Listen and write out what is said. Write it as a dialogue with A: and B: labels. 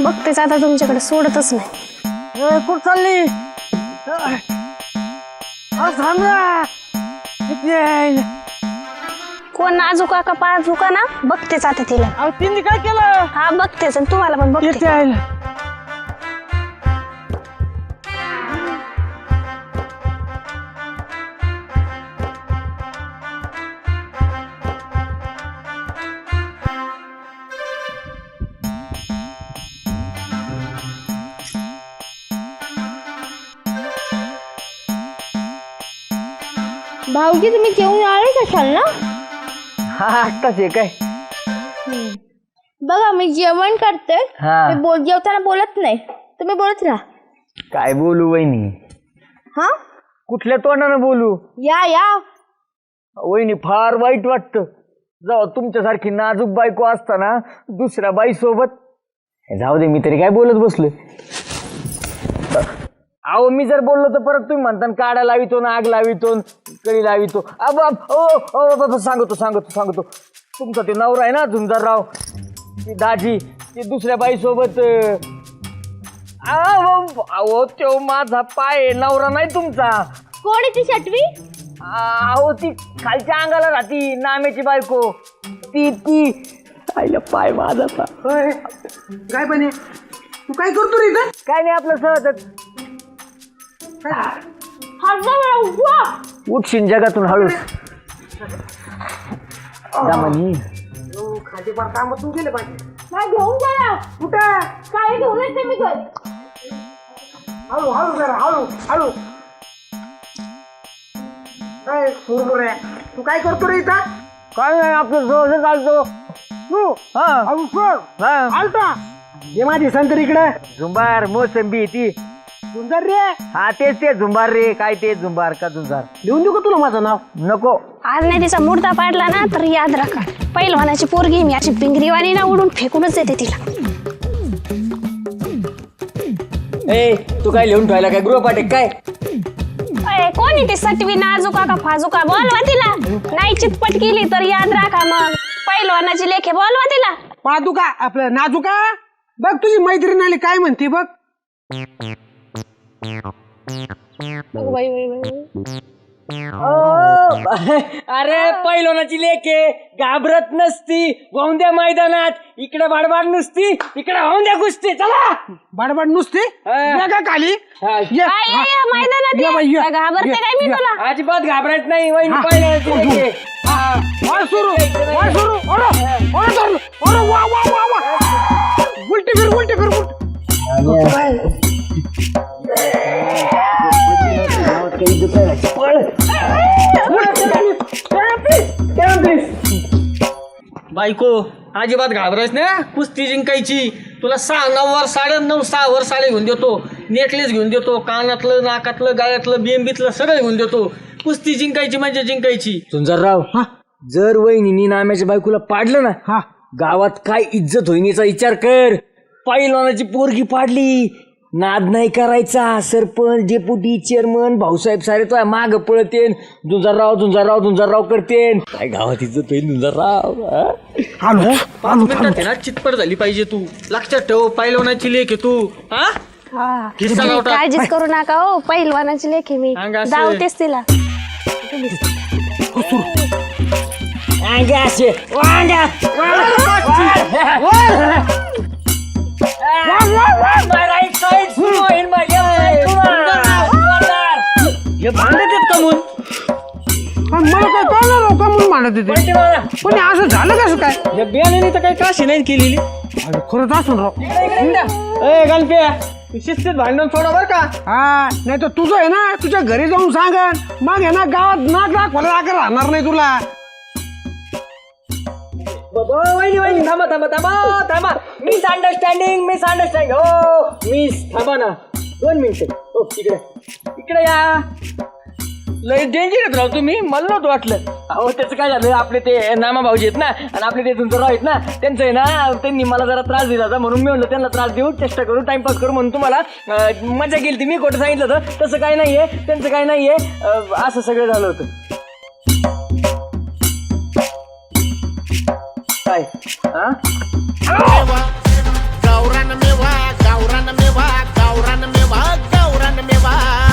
A: बघतेच आता तुमच्याकडे सोडतच नाही.
B: कुठं चालली? अहो, थांब. ना. किती आहे?
A: कोण नाजुका का ना? बघतेच आता तिला.
B: तिने काय केलं?
A: हा बघतेच आणि तुम्हाला पण बघते.
C: भाऊजी तुम्ही जेवून आलेच असाल ना?
B: हा आत्ताच आहे. काय
C: बघा मी जेवण करते.
B: हा.
C: मी बोल जेवताना बोलत नाही. तुम्ही बोलत राहा.
B: काय बोलू वहिनी?
C: हा?
B: कुठल्या तोंडानं बोलू?
C: या या.
B: वहिनी फार वाईट वाटतं. जेव्हा तुमच्यासारखी नाजूक बायको असताना दुसऱ्या बाई सोबत जाऊ दे मी तरी काय बोलत बसलो अहो मी जर बोललो तर परत तुम्ही म्हणता ना, काडा लावितो ना आग लावितो कळी लावितो. अब अब ओ ओ बाबा सांगतो सांगतो सांगतो. तुमचा ते नवरा आहे ना झुंजारराव ती दाजी ती दुसऱ्या बाई सोबत अहो तो माझा पाय आहे, नवरा नाही तुमचा.
C: कोण आहे ती शटवी
B: अहो ती खालच्या अंगाला राहती नाम्याची बायको. ती ती. आईला पाय माझा.
D: काय बने तू काय करतो रे इथं?
B: काय नाही आपलं सहजच. जगातून हळूच. दमनी
D: खाली पार कामातून गेले पाहिजे
C: काय घेऊन गेला
D: कुठं
C: काय घेऊन येते मी घरी
D: हळू हळू जरा हळू हळू काय मुरमुरे तू काय करतो रे इथं
B: काय नाही आपलं चालतो.
D: तू?
B: हा.
D: हळू
B: हा.
D: आलता? माझी संतर इकडे.
B: झुंबार मोसंबी ती.
D: सुंदर रे.
B: हा तेच ते झुंबार रे. काय ते झुंबार का झुंजार?
D: लिहून देऊ का तुला माझं नाव?
B: नको.
A: आज नाही तिचा मुर्दा पाडला ना तर याद राखा. पहिलवानाची पोरगी मी अशी पिंगरीवाणी ना उडून फेकूनच देते तिला.
B: ए तू काय लिहून ठेवायला काय? गृहपाठ काय?
A: अय, कोणी ती सटवी नाजुका का फाजुका बोलवा तिला. नाही चितपट केली तर याद राखा मग. पहिलवानाची लेखे बोलवा तिला.
D: पादुका आपलं नाजुका? बघ तुझी मैत्रीण आली काय म्हणते बघ?
B: अरे पैलवानाची लेके. घाबरत नसती. गोंद्या मैदानात. इकडे बाडबाड नुसती इकडे होऊन कुस्ती. चला.
D: बडबड नुसते. ये का खाली? ये.
A: मैदानात
D: ये
A: ये.
D: बाई, ये.
A: काय घाबरते
D: ये,
A: काय मी
D: ये.
A: तुला?
B: अजिबात घाबरायच नाही वहिनी
D: हा.
B: पैलवानाची लेके.
D: वाय सुरू वाय सुरू. अरे अरे धर. अरे वा वा वा वा. उलटी फिर उलटी फिर उलटी.
E: बायको अजिबात घाबरायच ना कुस्ती जिंकायची. तुला सहा नऊ वर साडे नऊ सहा वर साडे घेऊन देतो. नेकलेस घेऊन देतो. कानातलं नाकातलं गाळ्यातलं बेंबीतलं सगळं घेऊन देतो. कुस्ती जिंकायची म्हणजे जिंकायची.
B: सुंदरराव जर वहिनी नाम्याच्या बायकोला पाडलं ना
D: हा.
B: गावात काय इज्जत होईनीचा विचार कर. पैलवानाची पोरगी पाडली. नाद नाही करायचा सरपंच डेप्युटी चेअरमन भाऊसाहेब सारे तो माग पळतेन. दुंजारराव दुंजारराव दुंजारराव करतेन. काय गावात इज्जत होईल दुंजारराव हा?
E: पाच मिनिटात आहे ना चितपट झाली पाहिजे तू. लक्षात ठेव पायलवनाची लेख आहे तू हा?
A: हा. काळजीच करू नका हो पहिलवानाची लेखे मी.
E: अंग असं.
A: धावतेच तिला.
B: असे वांग्या.
E: हे
D: पण मला काय कळलं राव का म्हणून मानत येते पण हे असं झालं कसं काय?
E: या बियाण्याने तर काही काशी नाही केलेली.
D: अरे खरंच असून राव.
E: ए गणप्या तू शिस्तीत भांडण सोडा बर का.
D: हा नाही तर तुझं आहे ना तुझ्या घरी जाऊन सांगन. मग आहे ना गावात नाक दाखवायला जागा राहणार नाही तुला.
E: वहिनी वहिनी थांबा थांबा थांबा थांबा. मिस अंडरस्टँडिंग मिस अंडरस्टँडिंग हो मिस थांबा ना. दोन मिनिटं. हो इकडे. इकडे या. लय डेंजर आहेत राव तुम्ही. मला नव्हतं वाटलं. अहो त्याचं काय झालं? आपले ते नामा भाऊजी आहेत ना आणि आपले ते झुंजराव आहेत ना त्यांचं आहे ना त्यांनी मला जरा त्रास दिला होता म्हणून मी म्हणलं त्यांना त्रास देऊ चेष्टा करू टाइमपास करू म्हणून तुम्हाला मजा केली ती मी खोटं सांगितलं होतं. तसं काय नाही आहे त्यांचं काय नाही आहे असं सगळं झालं होतं. काय? हा?